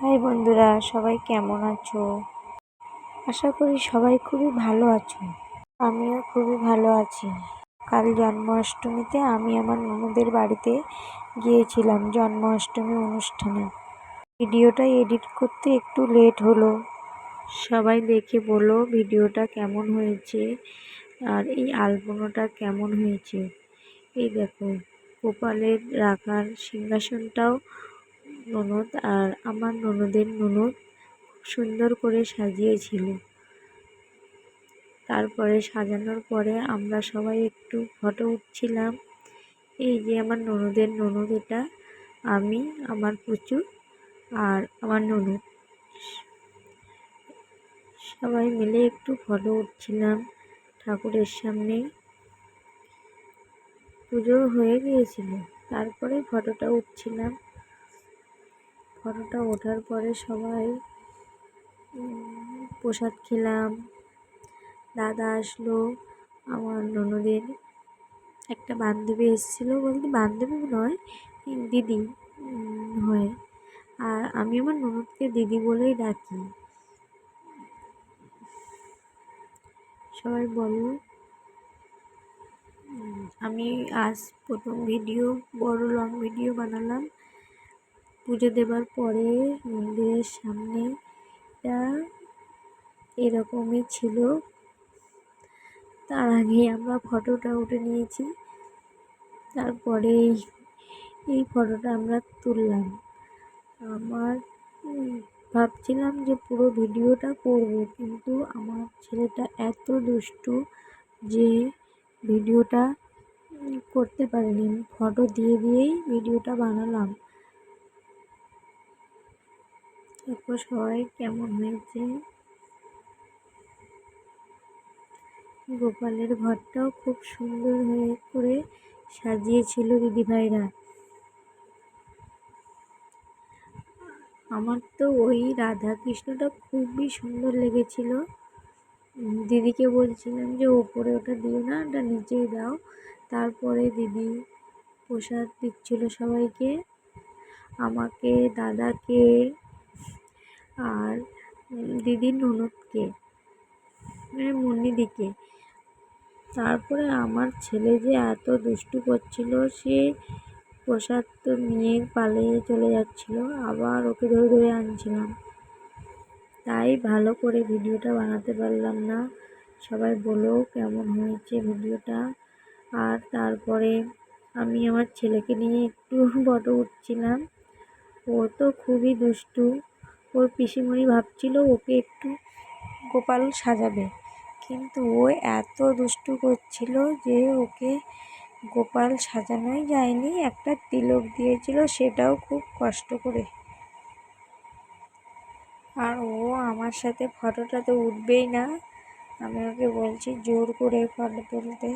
High বন্ধুরা, সবাই কেমন আছো? আশা করি সবাই খুবই ভালো আছো। আমিও খুবই ভালো আছি। কাল জন্মাষ্টমীতে আমি আমার ননদের বাড়িতে গিয়েছিলাম জন্মাষ্টমী অনুষ্ঠানে। ভিডিওটা এডিট করতে একটু লেট হলো। সবাই দেখে বলো ভিডিওটা কেমন হয়েছে আর এই আলপনাটা কেমন হয়েছে। এই দেখো গোপালের রাখার সিংহাসনটাও ননদ আর আমার ননদের ননদ সুন্দর করে সাজিয়েছিল। তারপরে সাজানোর পরে আমরা সবাই একটু ফটো উঠছিলাম। এই যে আমার ননদের ননদ এটা, আমি, আমার পুচু আর আমার ননদ। সবাই মিলে একটু ফটো উঠছিলাম ঠাকুরের সামনে। পুজো হয়ে গিয়েছিল, তারপরে ফটোটা উঠছিলাম। ফটোটা ওঠার পরে সবাই প্রসাদ খেলাম। দাদা আসলো, আমার ননদের একটা বান্ধবী এসেছিল বলতে বান্ধবী নয় দিদি হয়। আর আমি আমার ননদকে দিদি বলেই ডাকি। সবাই বলো আমি আজ প্রথম ভিডিও বড় লং ভিডিও বানালাম। পুজো দেবার পরে মন্দিরের সামনে এরকমই ছিল। তার আগে আমরা ফটোটা উঠে নিয়েছি। তারপরে এই ফটোটা আমরা তুললাম। আমার ভাবছিলাম যে পুরো ভিডিওটা করব, কিন্তু আমার ছেলেটা এত দুষ্টু যে ভিডিওটা করতে পারিনি। ফটো দিয়ে দিয়েই ভিডিওটা বানালাম। তারপর সবাই কেমন হয়েছে? গোপালের ঘরটাও খুব সুন্দর হয়ে করে সাজিয়েছিল দিদিভাইরা। আমার তো ওই রাধা কৃষ্ণটা খুবই সুন্দর লেগেছিল। দিদিকে বলছিলাম যে, ওপরে ওটা দিও না, ওটা নিচেই দাও। তারপরে দিদি প্রসাদ দিচ্ছিল সবাইকে। আমাকে দাদাকে আর দিদির ননদকে মানে মুন্নিদিকে। তারপরে আমার ছেলে যে এত দুষ্টু করছিল, সে প্রসাদ তো নিয়ে পালিয়ে চলে যাচ্ছিল, আবার ওকে ধরে ধরে আনছিলাম। তাই ভালো করে ভিডিওটা বানাতে পারলাম না। সবাই বলো কেমন হয়েছে ভিডিওটা। আর তারপরে আমি আমার ছেলেকে নিয়ে একটু ফটো উঠছিলাম ও তো খুবই দুষ্টু। ওর পিসিমণি ভাবছিল ওকে একটু গোপাল সাজাবে। কিন্তু ও এত দুষ্টু করছিল যে ওকে গোপাল সাজানোই যায়নি, একটা তিলক দিয়েছিল সেটাও খুব কষ্ট করে। আর ও আমার সাথে ফটোটা তো উঠবেই না, আমি ওকে বলছি জোর করে ফটো তুলতে।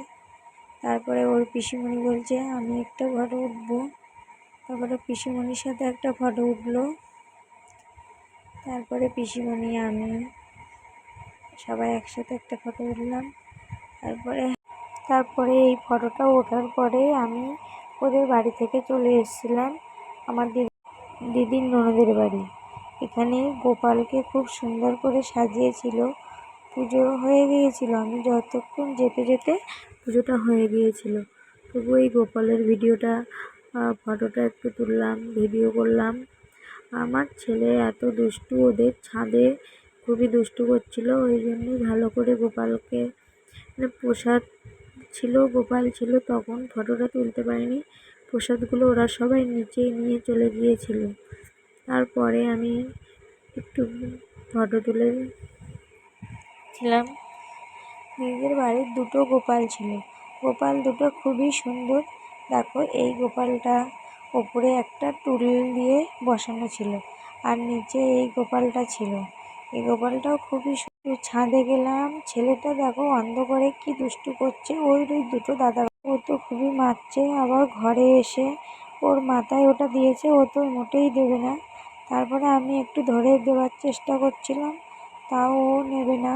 তারপরে ওর পিসিমণি বলছে, আমি একটা ফটো উঠবো। তারপরে পিসিমণির সাথে একটা ফটো উঠল। তারপরে পিসিমণি আমি সবাই একসাথে একটা ফটো উঠলাম তারপরে তারপরে এই ফটোটা ওঠার পরে আমি ওদের বাড়ি থেকে চলে এসেছিলাম আমার দিদি, দিদির ননদের বাড়ি। এখানে গোপালকে খুব সুন্দর করে সাজিয়েছিল। পুজো হয়ে গিয়েছিল, আমি যতক্ষণ যেতে যেতে পুজোটা হয়ে গিয়েছিল। তবু এই গোপালের ভিডিওটা ফটোটা একটু তুললাম ভিডিও করলাম। আমার ছেলে এত দুষ্টু, ওদের ছাদে খুবই দুষ্টু করছিল, ওই জন্যই ভালো করে গোপালকে মানে প্রসাদ ছিল, গোপাল ছিল তখন, ফটোটা তুলতে পারিনি, প্রসাদগুলো ওরা সবাই নিচে নিয়ে চলে গিয়েছিল। তারপরে আমি একটু ফটো তুলে ছিলাম। নিজের বাড়ির দুটো গোপাল ছিল। গোপাল দুটো খুবই সুন্দর। দেখো, এই গোপালটা ওপরে একটা টুল দিয়ে বসানো ছিল আর নিচে এই গোপালটা ছিল। এই গোপালটাও খুবই সুন্দর। ছাদে গেলাম। ছেলেটা দেখো অন্ধকারে কি দুষ্টু করছে। ওই ওই দুটো দাদা ও তো খুবই মারছে। আবার ঘরে এসে ওর মাথায় ওটা দিয়েছে। ও তো মোটেই দেবে না। তারপরে আমি একটু ধরে দেওয়ার চেষ্টা করছিলাম। তাও ও নেবে না।